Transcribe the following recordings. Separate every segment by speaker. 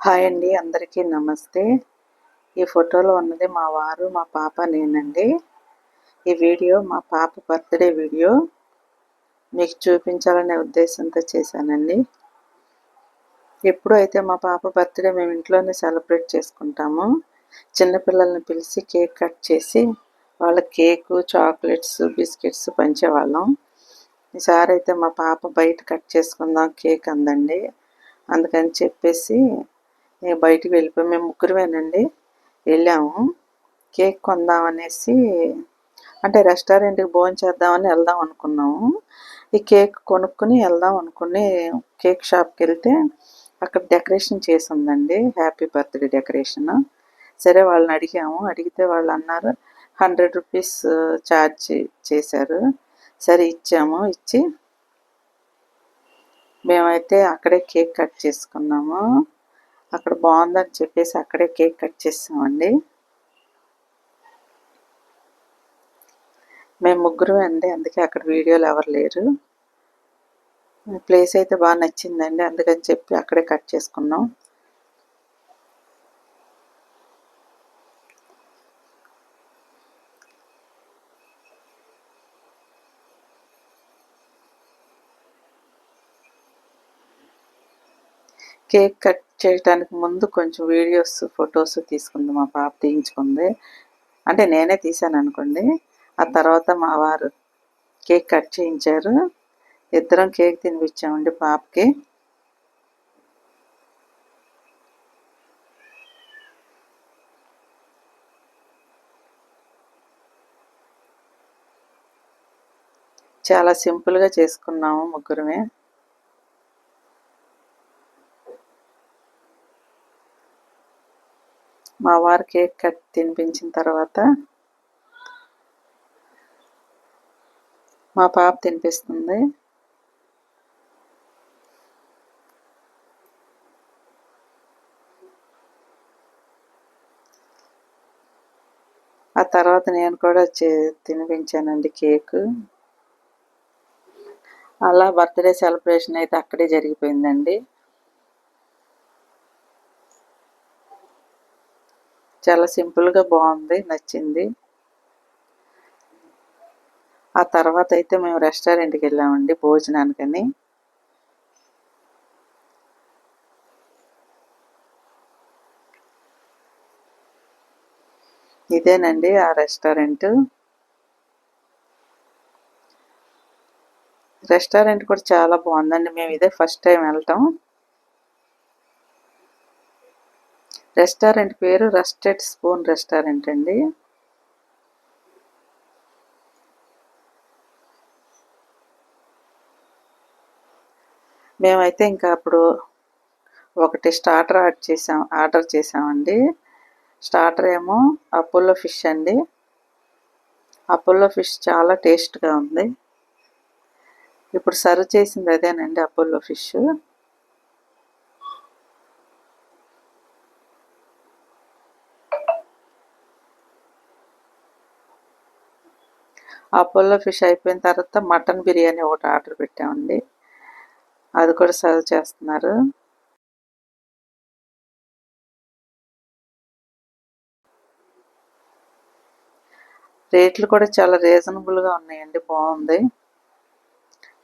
Speaker 1: Hi అండి అందరికీ నమస్తే. ఈ ఫోటోలో ఉన్నది మా వారు మా పాప నేనండి. ఈ వీడియో మా పాప బర్త్డే వీడియో. మీకు చూపించాలనే ఉద్దేశంతో చేశానండి. ఎప్పుడు అయితే మా పాప బర్త్డే మేము ఇంట్లోనే సెలబ్రేట్ చేసుకుంటాము చిన్నపిల్లల్ని పిలిచి కేక్ కట్ చేసి వాళ్ళ కేకు చాక్లెట్స్ బిస్కెట్స్ పంచేవాళ్ళం. ఈసారి అయితే మా పాప బయట కట్ చేసుకుందాం కేక్ అందండి. అందుకని చెప్పేసి నేను బయటికి వెళ్ళిపోయి మేము ముగ్గురమేనండి వెళ్ళాము. కేక్ కొందాం అనేసి అంటే రెస్టారెంట్కి భోజనం చేద్దామని వెళ్దాం అనుకున్నాము. ఈ కేక్ కొనుక్కుని వెళ్దాం అనుకుని కేక్ షాప్కి వెళ్తే అక్కడ డెకరేషన్ చేసి ఉందండి హ్యాపీ బర్త్డే డెకరేషన్. సరే వాళ్ళని అడిగాము. అడిగితే వాళ్ళు అన్నారు హండ్రెడ్ రూపీస్ ఛార్జ్ చేశారు. సరే ఇచ్చాము ఇచ్చి మేమైతే అక్కడే కేక్ కట్ చేసుకున్నాము. అక్కడ బాగుందని చెప్పేసి అక్కడే కేక్ కట్ చేసామండి మేము ముగ్గురు అండి అందుకే అక్కడ వీడియోలు ఎవరు లేరు. ప్లేస్ అయితే బాగా నచ్చిందండి అందుకని చెప్పి అక్కడే కట్ చేసుకున్నాం. కేక్ కట్ చేయడానికి ముందు కొంచెం వీడియోస్ ఫొటోస్ తీసుకుంది మా పాప తీయించుకుంది. అంటే నేనే తీశాను అనుకోండి. ఆ తర్వాత మా వారు కేక్ కట్ చేయించారు. ఇద్దరం కేక్ తినిపించామండి పాపకి. చాలా సింపుల్గా చేసుకున్నాము ముగ్గురమే. మా వారు కేక్ కట్ తినిపించిన తర్వాత మా పాప తినిపిస్తుంది. ఆ తర్వాత నేను కూడా తినిపించానండి కేక్. అలా బర్త్డే సెలబ్రేషన్ అయితే అక్కడే జరిగిపోయిందండి. చాలా సింపుల్గా బాగుంది నచ్చింది. ఆ తర్వాత అయితే మేము రెస్టారెంట్కి వెళ్ళామండి భోజనానికని. ఇదేనండి ఆ రెస్టారెంట్ రెస్టారెంట్ కూడా చాలా బాగుందండి. మేము ఇదే ఫస్ట్ టైం వెళ్తాం. రెస్టారెంట్ పేరు రస్టెడ్ స్పూన్ రెస్టారెంట్ అండి. మేమైతే ఇంకా అప్పుడు ఒకటి స్టార్టర్ ఆర్డర్ చేసాం ఆర్డర్ చేసామండి. స్టార్టర్ ఏమో అపోలో ఫిష్ అండి. అపోలో ఫిష్ చాలా టేస్ట్గా ఉంది. ఇప్పుడు సర్వ్ చేసింది అదేనండి అపోలో ఫిష్. అపోలో ఫిష్ అయిపోయిన తర్వాత మటన్ బిర్యానీ ఒకటి ఆర్డర్ పెట్టామండి. అది కూడా సర్వ్ చేస్తున్నారు. రేట్లు కూడా చాలా రీజనబుల్గా ఉన్నాయండి. బాగుంది.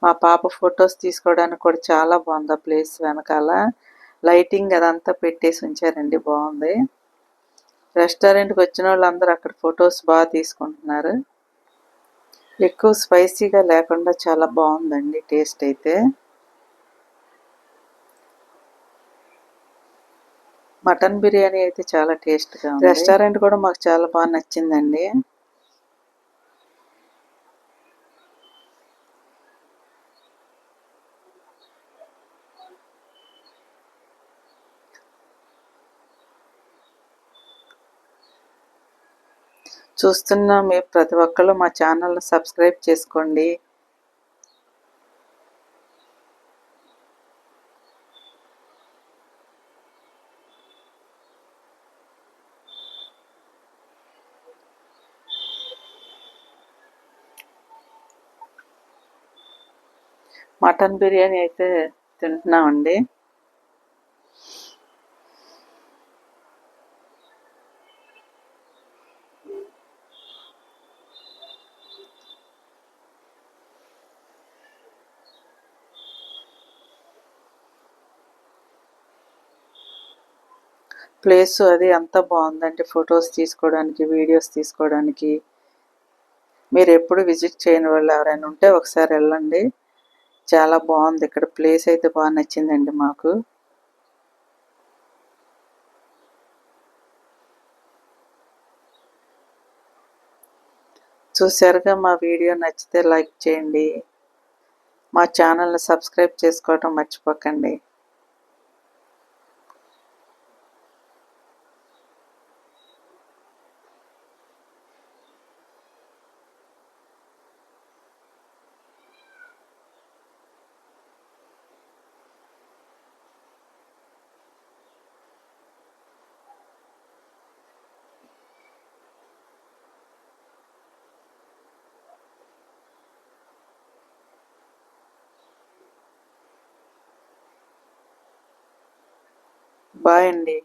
Speaker 1: మా పాప ఫొటోస్ తీసుకోవడానికి కూడా చాలా బాగుంది ఆ ప్లేస్ వెనకాల. లైటింగ్ అదంతా పెట్టేసి ఉంచారండి. బాగుంది. రెస్టారెంట్కి వచ్చిన వాళ్ళందరూ అక్కడ ఫొటోస్ బాగా తీసుకుంటున్నారు. ఎక్కువ స్పైసీగా లేకుండా చాలా బాగుందండి టేస్ట్ అయితే. మటన్ బిర్యానీ అయితే చాలా టేస్ట్గా రెస్టారెంట్ కూడా మాకు చాలా బాగా నచ్చిందండి. చూస్తున్న మీ ప్రతి ఒక్కరు మా ఛానల్ని సబ్స్క్రైబ్ చేసుకోండి. మటన్ బిర్యానీ అయితే తింటున్నామండి. ప్లేస్ అది అంతా బాగుందండి. ఫొటోస్ తీసుకోవడానికి వీడియోస్ తీసుకోవడానికి. మీరు ఎప్పుడు విజిట్ చేయని వాళ్ళు ఎవరైనా ఉంటే ఒకసారి వెళ్ళండి. చాలా బాగుంది. ఇక్కడ ప్లేస్ అయితే బాగా నచ్చిందండి మాకు. చూసారుగా మా వీడియో నచ్చితే లైక్ చేయండి. మా ఛానల్ని సబ్స్క్రైబ్ చేసుకోవటం మర్చిపోకండి. బాయ్ అండి